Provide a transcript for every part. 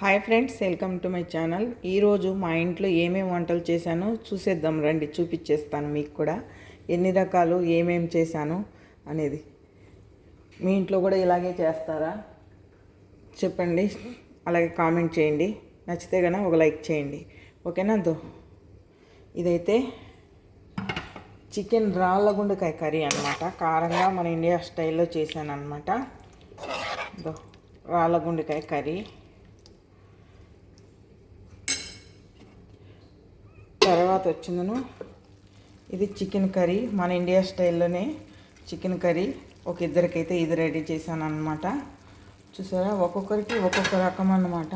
Hi friends welcome to my channel. ఈరోజు మా ఇంట్లో ఏమేమి వంటలు చేశానో చూసేద్దాం రండి చూపించేస్తాను మీకు కూడా. ఎన్ని రకాలు ఏమేమి చేశాను అనేది. మీ ఇంట్లో కూడా ఇలాగే చేస్తారా? చెప్పండి. అలాగే కామెంట్ చేయండి. నచ్చితే కనుక ఒక లైక్ చేయండి. ఓకేనా దో? ఇదైతే చికెన్ రాళ్ళగుండకాయ కర్రీ అనమాట కారంగా మన ఇండియా స్టైల్లో చేశాను అనమాట దో రాళ్ళగుండకాయ కర్రీ. తర్వాత వచ్చిందను. ఇది చికెన్ కర్రీ మన ఇండియా స్టైల్లోనే చికెన్ కర్రీ. ఒక ఇద్దరికైతే ఇది రెడీ చేశాను అనమాట చూసారా? ఒక్కొక్కరికి ఒక్కొక్క రకం అన్నమాట.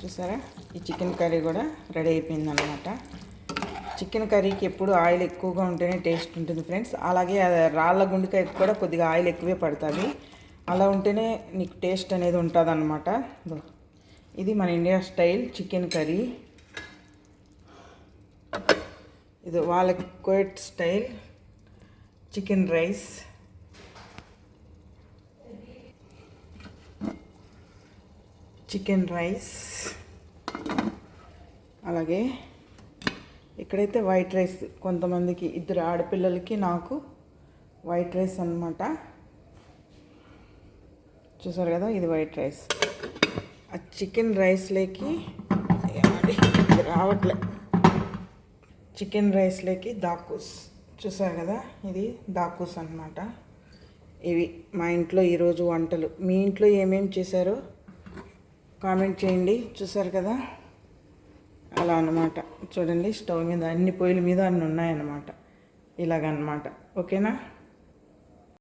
చూసారా? ఈ చికెన్ కర్రీ కూడా రెడీ అయిపోయింది అనమాట చికెన్ కర్రీకి ఎప్పుడు ఆయిల్ ఎక్కువగా ఉంటేనే టేస్ట్ ఉంటుంది ఫ్రెండ్స్. అలాగే రాళ్ళ గుండెకాయ కూడా కొద్దిగా ఆయిల్ ఎక్కువే పడుతుంది. అలా ఉంటేనే నీకు టేస్ట్ అనేది ఉంటుంది అనమాట ఇది మన ఇండియా స్టైల్ చికెన్ కర్రీ. ఇది వాళ్ళ కోయట్ style chicken rice. Chicken rice. అలాగే ఇక్కడైతే వైట్ రైస్ కొంతమందికి ఇద్దరు ఆడపిల్లలకి నాకు వైట్ రైస్ అన్నమాట. చూసారు కదా ఇది వైట్ రైస్. చికెన్ రైస్లోకి రావట్లే. చికెన్ రైస్లోకి దాకూస్ చూసారు కదా? ఇది దాకూస్ అనమాట ఇవి మా ఇంట్లో ఈరోజు వంటలు. మీ ఇంట్లో ఏమేమి చేశారో కామెంట్ చేయండి. చూసారు కదా? అలా అనమాట చూడండి స్టవ్ మీద అన్ని పొయ్యిల మీద అన్ని ఉన్నాయన్నమాట. ఇలాగన్నమాట. ఓకేనా?